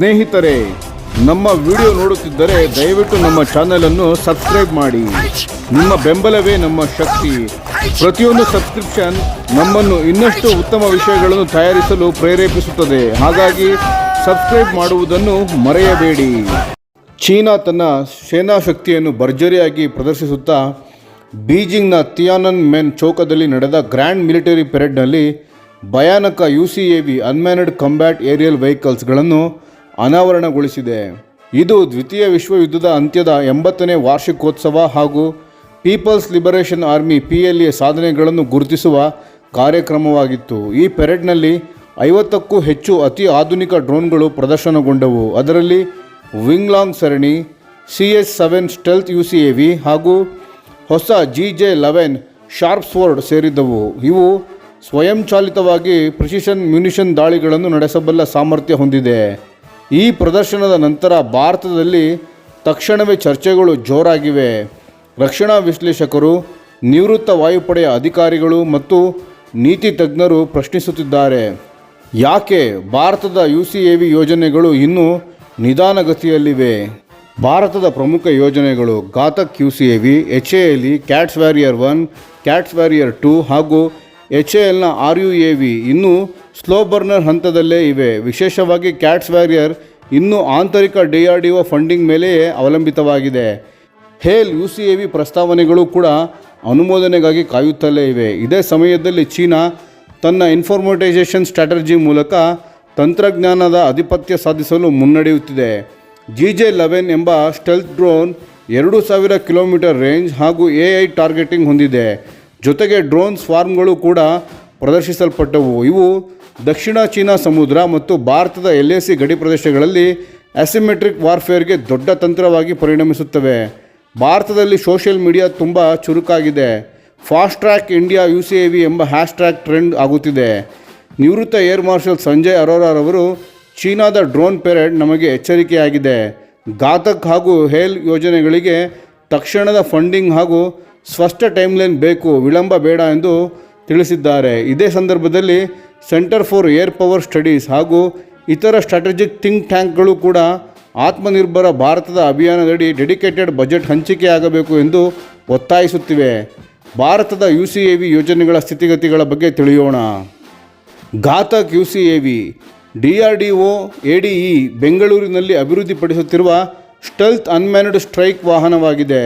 ಸ್ನೇಹಿತರೆ, ನಮ್ಮ ವಿಡಿಯೋ ನೋಡುತ್ತಿದ್ದರೆ ದಯವಿಟ್ಟು ನಮ್ಮ ಚಾನೆಲ್ ಅನ್ನು ಸಬ್ಸ್ಕ್ರೈಬ್ ಮಾಡಿ. ನಿಮ್ಮ ಬೆಂಬಲವೇ ನಮ್ಮ ಶಕ್ತಿ. ಪ್ರತಿಯೊಂದು ಸಬ್ಸ್ಕ್ರಿಪ್ಷನ್ ನಮ್ಮನ್ನು ಇನ್ನಷ್ಟು ಉತ್ತಮ ವಿಷಯಗಳನ್ನು ತಯಾರಿಸಲು ಪ್ರೇರೇಪಿಸುತ್ತದೆ. ಹಾಗಾಗಿ ಸಬ್ಸ್ಕ್ರೈಬ್ ಮಾಡುವುದನ್ನು ಮರೆಯಬೇಡಿ. ಚೀನಾ ತನ್ನ ಸೇನಾ ಶಕ್ತಿಯನ್ನು ಭರ್ಜರಿಯಾಗಿ ಪ್ರದರ್ಶಿಸುತ್ತಾ, ಬೀಜಿಂಗ್ನ ತಿಯಾನನ್ ಮೆನ್ ಚೌಕದಲ್ಲಿ ನಡೆದ ಗ್ರ್ಯಾಂಡ್ ಮಿಲಿಟರಿ ಪೆರೇಡ್ನಲ್ಲಿ ಭಯಾನಕ U C A V unmanned combat aerial ವೆಹಿಕಲ್ಸ್ಗಳನ್ನು ಅನಾವರಣಗೊಳಿಸಿದೆ. ಇದು ದ್ವಿತೀಯ ವಿಶ್ವಯುದ್ಧದ ಅಂತ್ಯದ ಎಂಬತ್ತನೇ ವಾರ್ಷಿಕೋತ್ಸವ ಹಾಗೂ people's liberation army P L A ಸಾಧನೆಗಳನ್ನು ಗುರುತಿಸುವ ಕಾರ್ಯಕ್ರಮವಾಗಿತ್ತು. ಈ ಪೆರೇಡ್ನಲ್ಲಿ ಐವತ್ತಕ್ಕೂ ಹೆಚ್ಚು ಅತಿ ಆಧುನಿಕ ಡ್ರೋನ್ಗಳು ಪ್ರದರ್ಶನಗೊಂಡವು. ಅದರಲ್ಲಿ ವಿಂಗ್ಲಾಂಗ್ ಸರಣಿ, C S seven stealth U C A V ಹಾಗೂ ಹೊಸ G J eleven sharp sword ಸೇರಿದ್ದವು. ಇವು ಸ್ವಯಂಚಾಲಿತವಾಗಿ ಪ್ರಿಸಿಷನ್ ಮ್ಯುನಿಷನ್ ದಾಳಿಗಳನ್ನು ನಡೆಸಬಲ್ಲ ಸಾಮರ್ಥ್ಯ ಹೊಂದಿದೆ. ಈ ಪ್ರದರ್ಶನದ ನಂತರ ಭಾರತದಲ್ಲಿ ತಕ್ಷಣವೇ ಚರ್ಚೆಗಳು ಜೋರಾಗಿವೆ. ರಕ್ಷಣಾ ವಿಶ್ಲೇಷಕರು, ನಿವೃತ್ತ ವಾಯುಪಡೆಯ ಅಧಿಕಾರಿಗಳು ಮತ್ತು ನೀತಿ ತಜ್ಞರು ಪ್ರಶ್ನಿಸುತ್ತಿದ್ದಾರೆ. ಯಾಕೆ ಭಾರತದ ಯು ಸಿ ಎ ವಿ ಯೋಜನೆಗಳು ಇನ್ನೂ ನಿಧಾನಗತಿಯಲ್ಲಿವೆ? ಭಾರತದ ಪ್ರಮುಖ ಯೋಜನೆಗಳು Ghatak U C A V H A L CATS warrior one, CATS warrior two ಹಾಗೂ ಎಚ್ ಎ ಎಲ್ನ ಆರ್ ಯು ಎ ವಿ ಇನ್ನೂ ಸ್ಲೋ ಬರ್ನರ್ ಹಂತದಲ್ಲೇ ಇವೆ. ವಿಶೇಷವಾಗಿ ಕ್ಯಾಟ್ಸ್ ವ್ಯಾರಿಯರ್ ಇನ್ನೂ ಆಂತರಿಕ D R D O funding ಮೇಲೆಯೇ ಅವಲಂಬಿತವಾಗಿದೆ. HALE U C A V ಪ್ರಸ್ತಾವನೆಗಳು ಕೂಡ ಅನುಮೋದನೆಗಾಗಿ ಕಾಯುತ್ತಲೇ ಇವೆ. ಇದೇ ಸಮಯದಲ್ಲಿ ಚೀನಾ ತನ್ನ ಇನ್ಫಾರ್ಮೋಟೈಸೇಷನ್ ಸ್ಟ್ರಾಟಜಿ ಮೂಲಕ ತಂತ್ರಜ್ಞಾನದ ಆಧಿಪತ್ಯ ಸಾಧಿಸಲು ಮುನ್ನಡೆಯುತ್ತಿದೆ. ಜಿ ಜೆ ಲೆವೆನ್ ಎಂಬ ಸ್ಟೆಲ್ತ್ ಡ್ರೋನ್ ಎರಡು ಸಾವಿರ ಕಿಲೋಮೀಟರ್ ರೇಂಜ್ ಹಾಗೂ ಎ ಐ ಟಾರ್ಗೆಟಿಂಗ್ ಹೊಂದಿದೆ. ಜೊತೆಗೆ ಡ್ರೋನ್ಸ್ ಫಾರ್ಮ್ಗಳು ಕೂಡ ಪ್ರದರ್ಶಿಸಲ್ಪಟ್ಟವು. ಇವು ದಕ್ಷಿಣ ಚೀನಾ ಸಮುದ್ರ ಮತ್ತು ಭಾರತದ ಎಲ್ ಎ ಗಡಿ ಪ್ರದೇಶಗಳಲ್ಲಿ ಅಸಿಮೆಟ್ರಿಕ್ ವಾರ್ಫೇರ್ಗೆ ದೊಡ್ಡ ತಂತ್ರವಾಗಿ ಪರಿಣಮಿಸುತ್ತವೆ. ಭಾರತದಲ್ಲಿ ಸೋಷಿಯಲ್ ಮೀಡಿಯಾ ತುಂಬ ಚುರುಕಾಗಿದೆ. Fast track India U C A V ಎಂಬ ಹ್ಯಾಶ್ ಟ್ರ್ಯಾಕ್ ಟ್ರೆಂಡ್ ಆಗುತ್ತಿದೆ. ನಿವೃತ್ತ ಏರ್ ಮಾರ್ಷಲ್ ಸಂಜಯ್ ಅರೋರಾರವರು, ಚೀನಾದ ಡ್ರೋನ್ ಪೆರೇಡ್ ನಮಗೆ ಎಚ್ಚರಿಕೆಯಾಗಿದೆ. ಘಾತಕ್ ಹಾಗೂ ಹೇಲ್ ಯೋಜನೆಗಳಿಗೆ ತಕ್ಷಣದ ಫಂಡಿಂಗ್ ಹಾಗೂ ಸ್ಪಷ್ಟ ಟೈಮ್ಲೈನ್ ಬೇಕು, ವಿಳಂಬ ಬೇಡ ಎಂದು ತಿಳಿಸಿದ್ದಾರೆ. ಇದೇ ಸಂದರ್ಭದಲ್ಲಿ centre for air power studies ಹಾಗೂ ಇತರ ಸ್ಟ್ರಾಟಜಿಕ್ ಥಿಂಕ್ ಟ್ಯಾಂಕ್ಗಳು ಕೂಡ ಆತ್ಮನಿರ್ಭರ ಭಾರತದ ಅಭಿಯಾನದಡಿ ಡೆಡಿಕೇಟೆಡ್ ಬಜೆಟ್ ಹಂಚಿಕೆಯಾಗಬೇಕು ಎಂದು ಒತ್ತಾಯಿಸುತ್ತಿವೆ. ಭಾರತದ ಯು ಸಿ ಎ ವಿ ಯೋಜನೆಗಳ ಸ್ಥಿತಿಗತಿಗಳ ಬಗ್ಗೆ ತಿಳಿಯೋಣ. Ghatak U C A V D R D O A D E ಬೆಂಗಳೂರಿನಲ್ಲಿ ಅಭಿವೃದ್ಧಿಪಡಿಸುತ್ತಿರುವ ಸ್ಟೆಲ್ತ್ ಅನ್ಮ್ಯಾನ್ಡ್ ಸ್ಟ್ರೈಕ್ ವಾಹನವಾಗಿದೆ.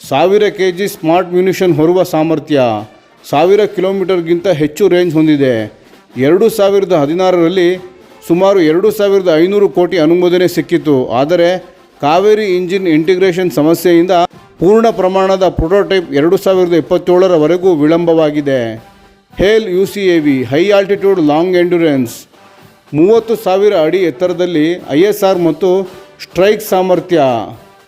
ಸಾವಿರ ಕೆ ಜಿ ಸ್ಮಾರ್ಟ್ ಮ್ಯುನಿಷನ್ ಹೊರುವ ಸಾಮರ್ಥ್ಯ. ಸಾವಿರ ಕಿಲೋಮೀಟರ್ಗಿಂತ ಹೆಚ್ಚು ರೇಂಜ್ ಹೊಂದಿದೆ. ಎರಡು ಸಾವಿರದ ಹದಿನಾರರಲ್ಲಿ ಸುಮಾರು ಎರಡು ಸಾವಿರದ ಐನೂರು ಕೋಟಿ ಅನುಮೋದನೆ ಸಿಕ್ಕಿತು. ಆದರೆ ಕಾವೇರಿ ಇಂಜಿನ್ ಇಂಟಿಗ್ರೇಷನ್ ಸಮಸ್ಯೆಯಿಂದ ಪೂರ್ಣ ಪ್ರಮಾಣದ ಪ್ರೋಟೋಟೈಪ್ ಎರಡು ಸಾವಿರದ ಇಪ್ಪತ್ತೇಳರವರೆಗೂ ವಿಳಂಬವಾಗಿದೆ. HALE U C A V high altitude long endurance ಮೂವತ್ತು ಸಾವಿರ ಅಡಿ ಎತ್ತರದಲ್ಲಿ ಐ ಎಸ್ ಆರ್ ಮತ್ತು ಸ್ಟ್ರೈಕ್ ಸಾಮರ್ಥ್ಯ,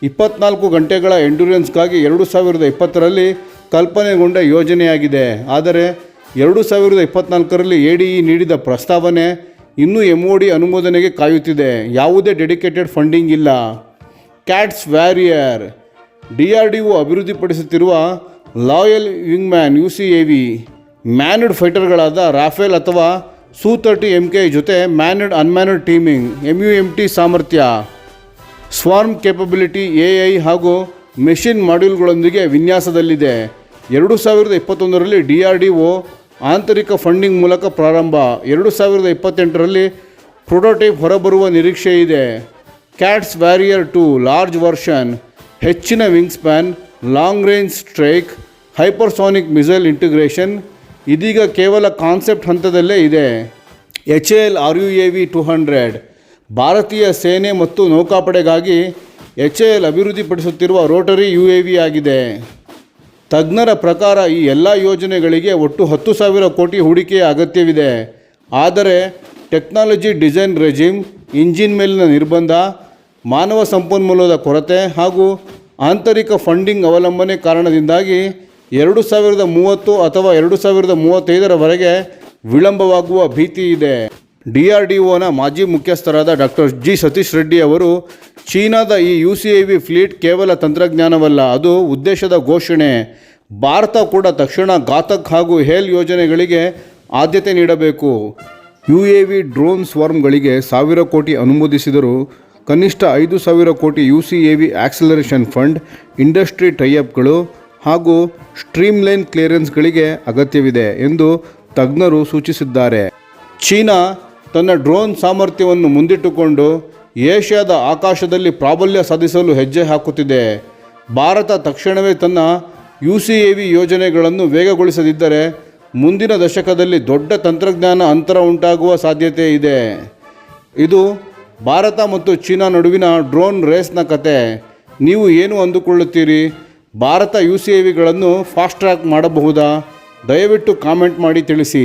ಇಪ್ಪತ್ನಾಲ್ಕು ಗಂಟೆಗಳ ಎಂಡ್ಯೂರೆನ್ಸ್ಗಾಗಿ ಎರಡು ಸಾವಿರದ ಇಪ್ಪತ್ತರಲ್ಲಿ ಕಲ್ಪನೆಗೊಂಡ ಯೋಜನೆಯಾಗಿದೆ. ಆದರೆ ಎರಡು ಸಾವಿರದ ಇಪ್ಪತ್ನಾಲ್ಕರಲ್ಲಿ ಎ ಡಿ ಇ ನೀಡಿದ ಪ್ರಸ್ತಾವನೆ ಇನ್ನೂ ಎಂ ಒ ಡಿ ಅನುಮೋದನೆಗೆ ಕಾಯುತ್ತಿದೆ. ಯಾವುದೇ ಡೆಡಿಕೇಟೆಡ್ ಫಂಡಿಂಗ್ ಇಲ್ಲ. CATS warrior, D R D O ಅಭಿವೃದ್ಧಿಪಡಿಸುತ್ತಿರುವ loyal wingman U C A V, manned ಫೈಟರ್ಗಳಾದ Rafale ಅಥವಾ ಸೂ ತರ್ಟಿ ಎಂ ಕೆ ಜೊತೆ manned unmanned teaming M U M T ಸಾಮರ್ಥ್ಯ, ಸ್ವಾರ್ಮ್ ಕೇಪಬಿಲಿಟಿ ಎ ಐ ಹಾಗೂ machine ಮಾಡ್ಯೂಲ್ಗಳೊಂದಿಗೆ ವಿನ್ಯಾಸದಲ್ಲಿದೆ. ಎರಡು ಸಾವಿರದ ಇಪ್ಪತ್ತೊಂದರಲ್ಲಿ ಡಿ ಆರ್ ಡಿ ಒ ಆಂತರಿಕ ಫಂಡಿಂಗ್ ಮೂಲಕ ಪ್ರಾರಂಭ. ಎರಡು ಸಾವಿರದ ಇಪ್ಪತ್ತೆಂಟರಲ್ಲಿ ಪ್ರೊಟೋಟೈಪ್ ಹೊರಬರುವ ನಿರೀಕ್ಷೆ ಇದೆ. CATS warrior two large version, ಹೆಚ್ಚಿನ wing span long range strike, hypersonic missile integration, ಇದೀಗ ಕೇವಲ ಕಾನ್ಸೆಪ್ಟ್ ಹಂತದಲ್ಲೇ ಇದೆ. H L R U A V two hundred, ಭಾರತೀಯ ಸೇನೆ ಮತ್ತು ನೌಕಾಪಡೆಗಾಗಿ ಎಚ್ ಎ ಎಲ್ ಅಭಿವೃದ್ಧಿಪಡಿಸುತ್ತಿರುವ ರೋಟರಿ ಯು ಎ ವಿ ಆಗಿದೆ. ತಜ್ಞರ ಪ್ರಕಾರ ಈ ಎಲ್ಲ ಯೋಜನೆಗಳಿಗೆ ಒಟ್ಟು ಹತ್ತು ಸಾವಿರ ಕೋಟಿ ಹೂಡಿಕೆಯ ಅಗತ್ಯವಿದೆ. ಆದರೆ ಟೆಕ್ನಾಲಜಿ ಡಿಸೈನ್ ರೆಜಿಮ್, ಇಂಜಿನ್ ಮೇಲಿನ ನಿರ್ಬಂಧ, ಮಾನವ ಸಂಪನ್ಮೂಲದ ಕೊರತೆ ಹಾಗೂ ಆಂತರಿಕ ಫಂಡಿಂಗ್ ಅವಲಂಬನೆ ಕಾರಣದಿಂದಾಗಿ ಎರಡು ಸಾವಿರದ ಮೂವತ್ತು ಅಥವಾ ಎರಡು ಸಾವಿರದ ಮೂವತ್ತೈದರವರೆಗೆ ವಿಳಂಬವಾಗುವ ಭೀತಿ ಇದೆ. ಡಿ ಆರ್ ಡಿ ಒನ ಮಾಜಿ ಮುಖ್ಯಸ್ಥರಾದ ಡಾಕ್ಟರ್ ಜಿ ಸತೀಶ್ ರೆಡ್ಡಿ ಅವರು, ಚೀನಾದ ಈ U C I V fleet ಕೇವಲ ತಂತ್ರಜ್ಞಾನವಲ್ಲ, ಅದು ಉದ್ದೇಶದ ಘೋಷಣೆ. ಭಾರತ ಕೂಡ ತಕ್ಷಣ ಘಾತಕ್ ಹಾಗೂ ಹೇಲ್ ಯೋಜನೆಗಳಿಗೆ ಆದ್ಯತೆ ನೀಡಬೇಕು. ಯು ಎ ವಿ ಡ್ರೋನ್ ಸ್ವಾರ್ಮ್ಗಳಿಗೆ ಸಾವಿರ ಕೋಟಿ ಅನುಮೋದಿಸಿದರೂ, ಕನಿಷ್ಠ ಐದು ಸಾವಿರ ಕೋಟಿ U C A V acceleration fund, industry ಟೈಅಪ್ಗಳು ಹಾಗೂ ಸ್ಟ್ರೀಮ್ಲೈನ್ ಕ್ಲಿಯರೆನ್ಸ್ಗಳಿಗೆ ಅಗತ್ಯವಿದೆ ಎಂದು ತಜ್ಞರು ಸೂಚಿಸಿದ್ದಾರೆ. ಚೀನಾ ತನ್ನ ಡ್ರೋನ್ ಸಾಮರ್ಥ್ಯವನ್ನು ಮುಂದಿಟ್ಟುಕೊಂಡು ಏಷ್ಯಾದ ಆಕಾಶದಲ್ಲಿ ಪ್ರಾಬಲ್ಯ ಸಾಧಿಸಲು ಹೆಜ್ಜೆ ಹಾಕುತ್ತಿದೆ. ಭಾರತ ತಕ್ಷಣವೇ ತನ್ನ ಯು ಸಿ ಎ ವಿ ಯೋಜನೆಗಳನ್ನು ವೇಗಗೊಳಿಸದಿದ್ದರೆ ಮುಂದಿನ ದಶಕದಲ್ಲಿ ದೊಡ್ಡ ತಂತ್ರಜ್ಞಾನ ಅಂತರ ಉಂಟಾಗುವ ಸಾಧ್ಯತೆ ಇದೆ. ಇದು ಭಾರತ ಮತ್ತು ಚೀನಾ ನಡುವಿನ ಡ್ರೋನ್ ರೇಸ್ನ ಕತೆ. ನೀವು ಏನು ಅಂದುಕೊಳ್ಳುತ್ತೀರಿ? ಭಾರತ ಯು ಸಿ ಎ ವಿಗಳನ್ನು ಫಾಸ್ಟ್ ಟ್ರ್ಯಾಕ್ ಮಾಡಬಹುದಾ? ದಯವಿಟ್ಟು ಕಾಮೆಂಟ್ ಮಾಡಿ ತಿಳಿಸಿ.